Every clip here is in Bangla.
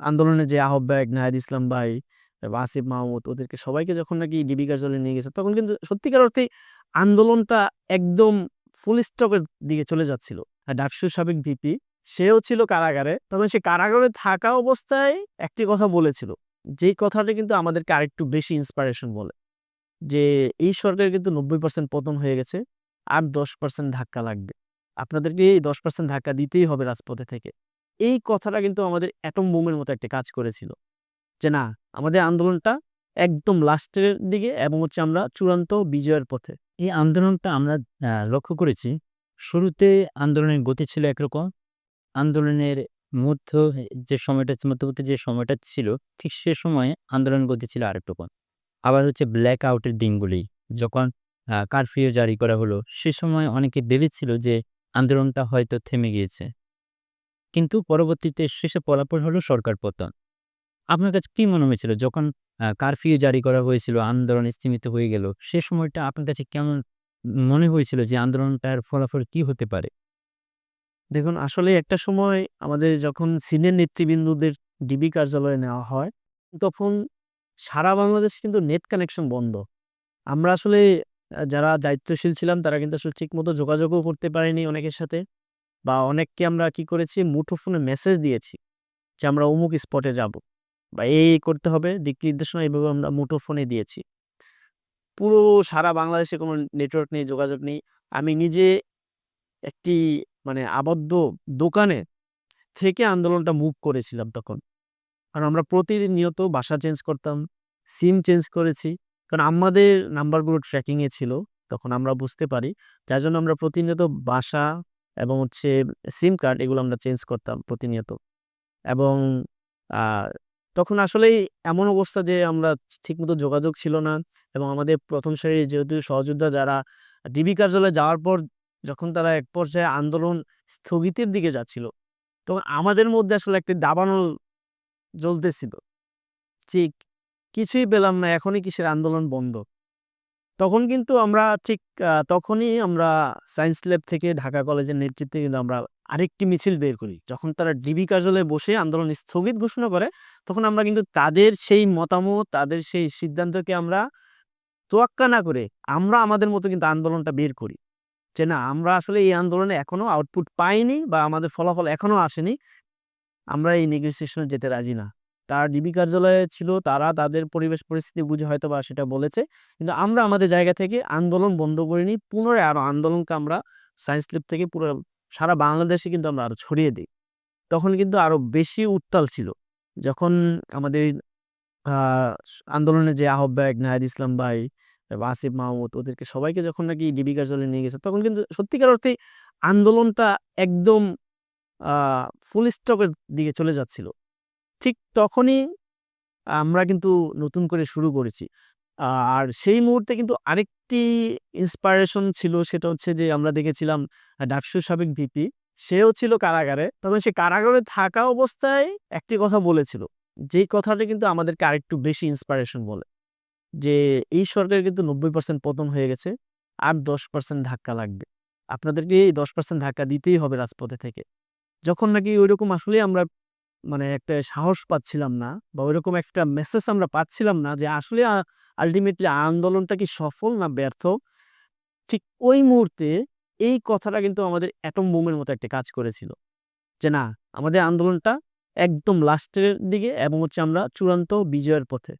আন্দোলনের যে আহ্বায়ক নাহিদ ইসলাম ভাই, আসিফ মাহমুদ ওদেরকে সবাইকে যখন নাকি ডিবি কার্যালয়ে নিয়ে গেছে তখন কিন্তু সত্যিকার অর্থে আন্দোলনটা একদম ফুল স্টপের দিকে চলে যাচ্ছিল। ডাকসুর সাবেক ভিপি সেও ছিল কারাগারে। তবে সে কারাগারে থাকা অবস্থায় একটি কথা বলেছিল। যেই কথাটা কিন্তু আমাদেরকে আরেকটু বেশি ইন্সপিরেশন বলে। যে এই সরকার কিন্তু ৯০% পতন হয়ে গেছে। আর ১০% ধাক্কা লাগবে। আপনাদেরকে এই ১০% ধাক্কা দিতেই হবে রাজপথে থেকে। এই কথাটা কিন্তু আমাদের অ্যাটম বোমের মতো একটা কাজ করেছিল। যে না, আমাদের আন্দোলনটা একদম লাস্টের দিকে এবং হচ্ছে আমরা চূড়ান্ত বিজয়ের পথে। এই আন্দোলনটা আমরা লক্ষ্য করেছি। শুরুতে আন্দোলনের গতি ছিল একরকম। আন্দোলনের মধ্য যে সময়টা মধ্যবর্তী যে সময়টা ছিল, ঠিক সে সময়ে আন্দোলনের গতি ছিল আরেক রকম। আবার হচ্ছে ব্ল্যাক আউটের দিনগুলি, যখন কারফিউ জারি করা হলো, সে সময় অনেকে ভেবেছিল যে আন্দোলনটা হয়তো থেমে গিয়েছে। কিন্তু পরবর্তীতে শেষে ফলাফল হলো সরকার পতন। আপনার কাছে কি মনে হয়েছিল যখন কারফিউ জারি করা হয়েছিল, আন্দোলন স্থিমিত হয়ে গেল, সে সময়টা আপনার কাছে কেমন মনে হয়েছিল যে আন্দোলনটার ফলাফল কি হতে পারে? দেখুন আসলে একটা সময় আমাদের যখন সিনিয়র নেতৃবৃন্দদের ডিবি কার্যালয়ে নেওয়া হয়, তখন সারা বাংলাদেশ কিন্তু নেট কানেকশন বন্ধ। আমরা আসলে যারা দায়িত্বশীল ছিলাম তারা কিন্তু আসলে ঠিকমতো যোগাযোগও করতে পারেনি অনেকের সাথে। বা অনেককে আমরা কি করেছি মুঠোফোনে মেসেজ দিয়েছি। যে আমরা অমুক স্পটে যাব বা এই, করতে হবে দিক নির্দেশনা এইভাবে আমরা মুঠোফোনে দিয়েছি। পুরো সারা বাংলাদেশে কোনো নেটওয়ার্ক নেই, যোগাযোগ নেই। আমি নিজে একটি মানে আবদ্ধ দোকানে থেকে আন্দোলনটা মুভ করেছিলাম তখন। কারণ আমরা প্রতিনিয়ত বাসা চেঞ্জ করতাম, সিম চেঞ্জ করেছি। কারণ আমাদের নাম্বারগুলো ট্র্যাকিং এ ছিল। তখন আমরা বুঝতে পারি। যার জন্য আমরা প্রতিনিয়ত বাসা এবং হচ্ছে সিম কার্ড এগুলো আমরা চেঞ্জ করতাম প্রতিনিয়ত। এবং তখন আসলেই এমন অবস্থা যে আমরা ঠিকমতো যোগাযোগ ছিল না এবং আমাদের প্রথম সারির যেহেতু সহযোদ্ধা যারা ডিবি কার্যালয়ে যাওয়ার পর যখন তারা এক পর্যায়ে আন্দোলন স্থগিতের দিকে যাচ্ছিল, তখন আমাদের মধ্যে আসলে একটি দাবানল জ্বলতেছিল। ঠিক কিছুই পেলাম না এখনই কিসের আন্দোলন বন্ধ। তখন কিন্তু আমরা ঠিক তখনই আমরা সায়েন্স ল্যাব থেকে ঢাকা কলেজের নেতৃত্বে কিন্তু আমরা আরেকটি মিছিল বের করি। যখন তারা ডিবি কার্যালয়ে বসে আন্দোলন স্থগিত ঘোষণা করে, তখন আমরা কিন্তু তাদের সেই মতামত, তাদের সেই সিদ্ধান্তকে আমরা তোয়াক্কা না করে আমরা আমাদের মতো কিন্তু আন্দোলনটা বের করি। যে না আমরা আসলে এই আন্দোলনে এখনও আউটপুট পাইনি বা আমাদের ফলাফল এখনও আসেনি। আমরা এই নেগোসিয়েশন যেতে রাজি না। তারা ডিবি কার্যালয়ে ছিল, তারা তাদের পরিবেশ পরিস্থিতি বুঝে হয়তো বা সেটা বলেছে। কিন্তু আমরা আমাদের জায়গা থেকে আন্দোলন বন্ধ করিনি। পুনরায় আরও আন্দোলনকে আমরা সায়েন্স ল্যাব থেকে পুরো সারা বাংলাদেশে কিন্তু আমরা আরও ছড়িয়ে দিই তখন কিন্তু আরও বেশি উত্তাল ছিল। যখন আমাদের আন্দোলনের যে আহ্বায়ক নাহিদ ইসলাম ভাই, আসিফ মাহমুদ ওদেরকে সবাইকে যখন নাকি ডিবি কার্যালয়ে নিয়ে গেছে তখন কিন্তু সত্যিকার অর্থে আন্দোলনটা একদম ফুল স্টপের দিকে চলে যাচ্ছিল। ঠিক তখনই আমরা কিন্তু নতুন করে শুরু করেছি। আর সেই মুহূর্তে কিন্তু আরেকটি ইন্সপিরেশন ছিল, সেটা হচ্ছে যে আমরা দেখেছিলাম ডাকসুর সাবেক ভিপি সেও ছিল কারাগারে। তবে সে কারাগারে থাকা অবস্থায় একটি কথা বলেছিল। যেই কথাটা কিন্তু আমাদেরকে আরেকটু বেশি ইন্সপিরেশন বলে। যে এই সরকার কিন্তু ৯০% পতন হয়ে গেছে। আর ১০% ধাক্কা লাগবে। আপনাদেরকে এই ১০% ধাক্কা দিতেই হবে রাজপথে থেকে। যখন নাকি ঐরকম আসলেই আমরা মানে একটা সাহস পাচ্ছিলাম না বা ওইরকম একটা মেসেজ আমরা পাচ্ছিলাম না যে আসলে আল্টিমেটলি আন্দোলনটা কি সফল না ব্যর্থ? ঠিক ওই মুহূর্তে এই কথাটা কিন্তু আমাদের অ্যাটম বোমের মতো একটা কাজ করেছিল। যে না আমাদের আন্দোলনটা একদম লাস্টের দিকে এবং হচ্ছে আমরা চূড়ান্ত বিজয়ের পথে।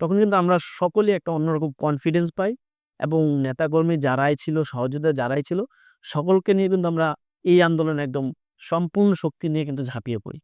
তখন কিন্তু আমরা সকলেই একটা অন্যরকম কনফিডেন্স পাই এবং নেতাকর্মী যারাই ছিল, সহযোদ্ধা যারাই ছিল সকলকে নিয়ে কিন্তু আমরা এই আন্দোলনে একদম সম্পূর্ণ শক্তি নিয়ে কিন্তু ঝাঁপিয়ে পড়ি।